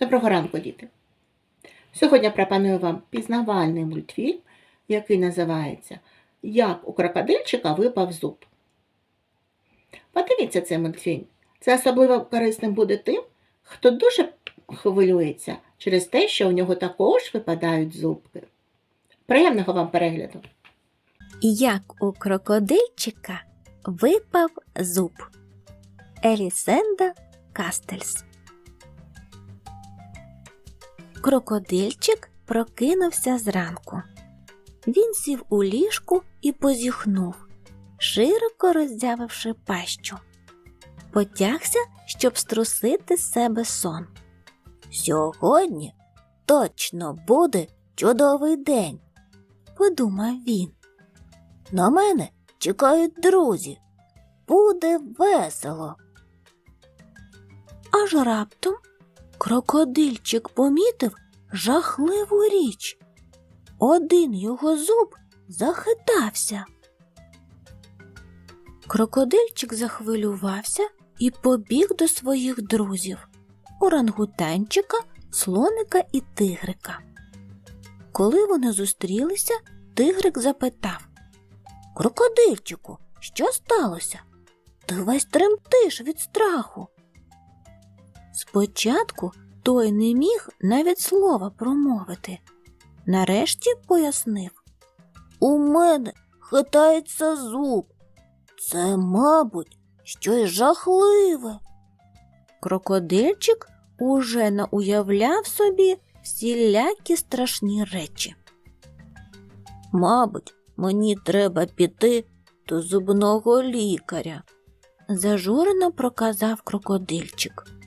Доброго ранку, діти! Сьогодні пропоную вам пізнавальний мультфільм, який називається Як у крокодильчика випав зуб. Подивіться цей мультфільм. Це особливо корисним буде тим, хто дуже хвилюється через те, що у нього також випадають зубки. Приємного вам перегляду! Як у крокодильчика випав зуб. Елісенда Кастельс. Крокодильчик прокинувся зранку. Він сів у ліжку і позіхнув, широко роззявивши пащу. Потягся, щоб струсити з себе сон. Сьогодні точно буде чудовий день, подумав він. На мене чекають друзі. Буде весело. Аж раптом крокодильчик помітив жахливу річ. Один його зуб захитався. Крокодильчик захвилювався і побіг до своїх друзів орангутанчика, слоника і тигрика. Коли вони зустрілися, тигрик запитав Крокодильчику, що сталося? Ти весь тремтиш від страху. Спочатку той не міг навіть слова промовити. Нарешті пояснив У мене хитається зуб. Це, мабуть, щось жахливе. Крокодильчик уже науявляв собі всілякі страшні речі. Мабуть, мені треба піти до зубного лікаря, зажурено проказав крокодильчик.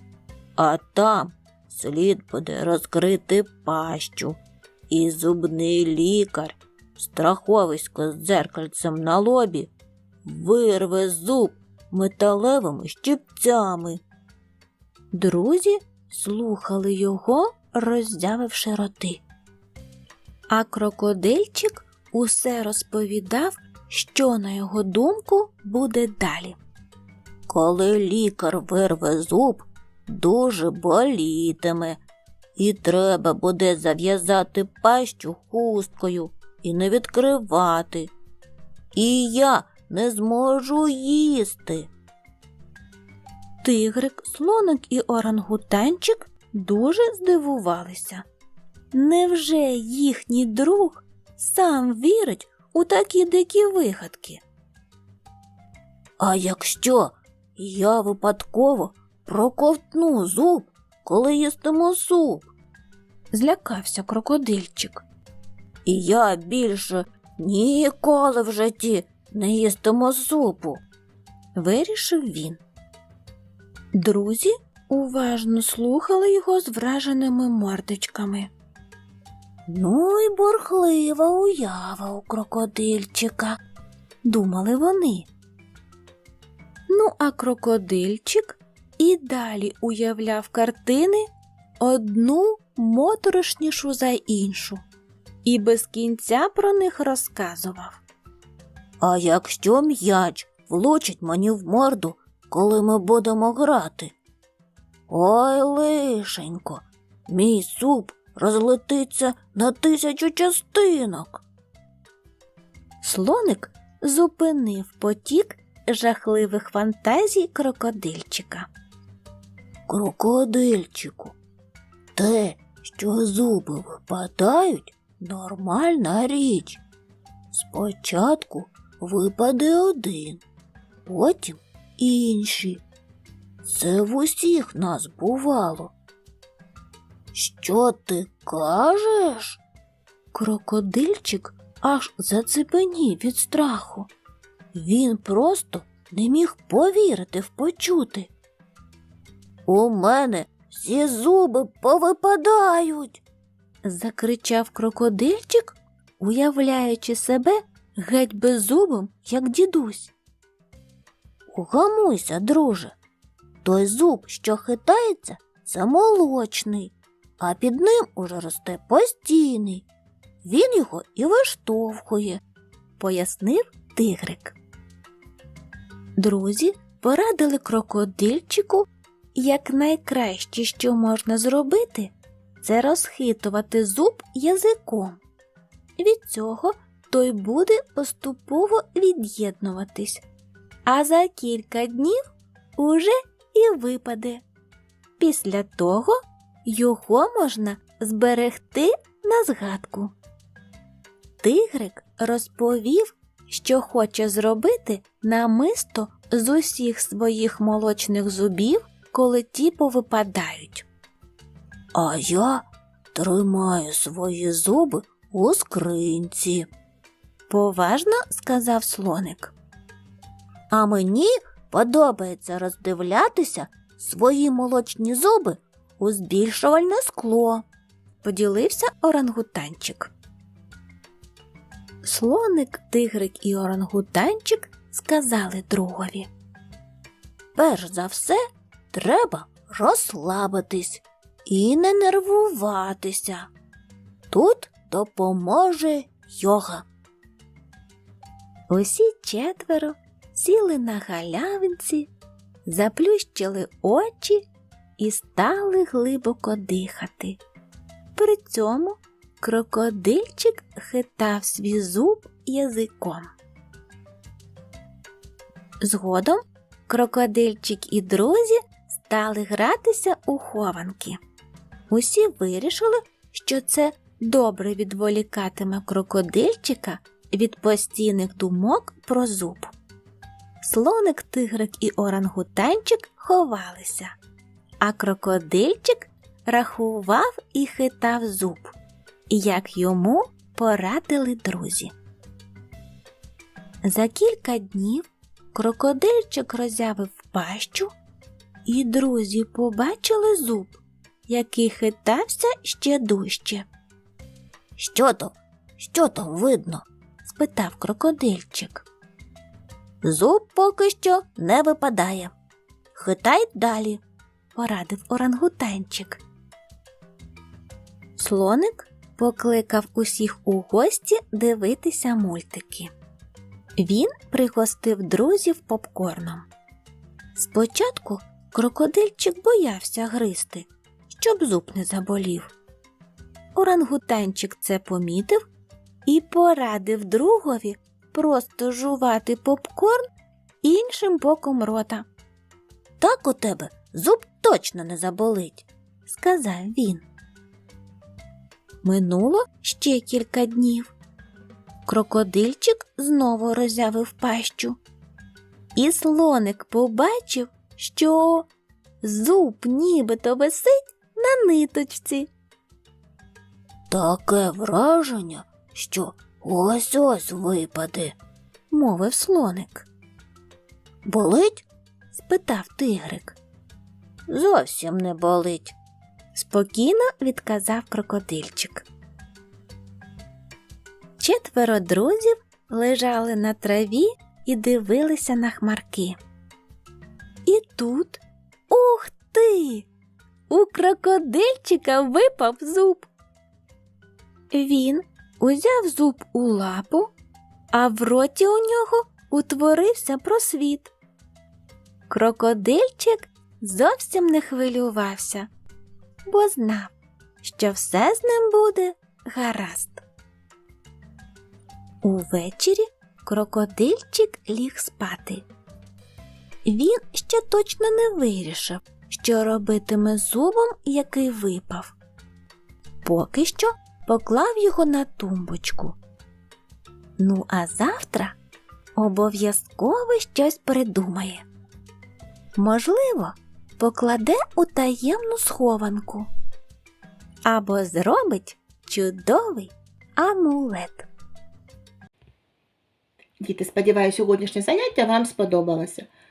А там слід буде розкрити пащу, і зубний лікар, страховисько з дзеркальцем на лобі, вирве зуб металевими щипцями. Друзі слухали його, роззявивши роти. А крокодильчик усе розповідав, що, на його думку, буде далі. Коли лікар вирве зуб, дуже болітиме, і треба буде зав'язати пащу хусткою і не відкривати. І я не зможу їсти. Тигрик, слоник і орангутанчик дуже здивувалися. Невже їхній друг сам вірить у такі дикі вигадки? А якщо я випадково проковтну зуб, коли їстиму суп? злякався крокодильчик. І я більше ніколи в житті не їстиму супу, вирішив він. Друзі уважно слухали його з враженими мордочками. Ну й бурхлива уява у крокодильчика, думали вони. Ну, а крокодильчик і далі уявляв картини одну моторошнішу за іншу, і без кінця про них розказував. А якщо м'яч влучить мені в морду, коли ми будемо грати? Ой, лишенько, мій суп розлетиться на тисячу частинок. Слоник зупинив потік жахливих фантазій крокодильчика. Крокодильчику, те, що зуби випадають, нормальна річ. Спочатку випаде один, потім інші. Це в усіх нас бувало. Що ти кажеш? Крокодильчик аж зацепенів від страху. Він просто не міг повірити в почути. У мене всі зуби повипадають, закричав крокодильчик, уявляючи себе геть беззубим, як дідусь. Угамуйся, друже. Той зуб, що хитається, це молочний, а під ним уже росте постійний. Він його і виштовхує, пояснив тигрик. Друзі порадили крокодильчику як найкраще, що можна зробити, це розхитувати зуб язиком. Від цього той буде поступово від'єднуватись, а за кілька днів уже і випаде. Після того його можна зберегти на згадку. Тигрик розповів, що хоче зробити намисто з усіх своїх молочних зубів, коли ті повипадають. А я тримаю свої зуби у скринці, поважно сказав слоник. А мені подобається роздивлятися свої молочні зуби у збільшувальне скло, поділився орангутанчик. Слоник, тигрик і орангутанчик сказали другові. Перш за все, треба розслабитись і не нервуватися. Тут допоможе йога. Усі четверо сіли на галявинці, заплющили очі і стали глибоко дихати. При цьому крокодильчик хитав свій зуб язиком. Згодом крокодильчик і друзі стали гратися у хованки. Усі вирішили, що це добре відволікатиме крокодильчика від постійних думок про зуб. Слоник, тигрик і орангутанчик ховалися, а крокодильчик рахував і хитав зуб, як йому порадили друзі. За кілька днів крокодильчик роззявив пащу, і друзі побачили зуб, який хитався ще дужче. Що то? Що там видно? спитав крокодильчик. Зуб поки що не випадає. Хитай далі, порадив орангутанчик. Слоник покликав усіх у гості дивитися мультики. Він пригостив друзів попкорном. Спочатку крокодильчик боявся гризти, щоб зуб не заболів. Орангутанчик це помітив і порадив другові просто жувати попкорн іншим боком рота. Так у тебе зуб точно не заболить, сказав він. Минуло ще кілька днів. Крокодильчик знову роззявив пащу. І слоник побачив, що зуб нібито висить на ниточці. Таке враження, що ось ось випаде, мовив слоник. Болить? спитав тигрик. Зовсім не болить, спокійно відказав крокодильчик. Четверо друзів лежали на траві і дивилися на хмарки. І тут, ух ти! У крокодильчика випав зуб. Він узяв зуб у лапу, а в роті у нього утворився просвіт. Крокодильчик зовсім не хвилювався, бо знав, що все з ним буде гаразд. Увечері крокодильчик ліг спати. Він ще точно не вирішив, що робитиме зубом, який випав. Поки що поклав його на тумбочку. Ну, а завтра обов'язково щось придумає. Можливо, покладе у таємну схованку або зробить чудовий амулет. Діти, сподіваюся, сьогоднішнє заняття вам сподобалося.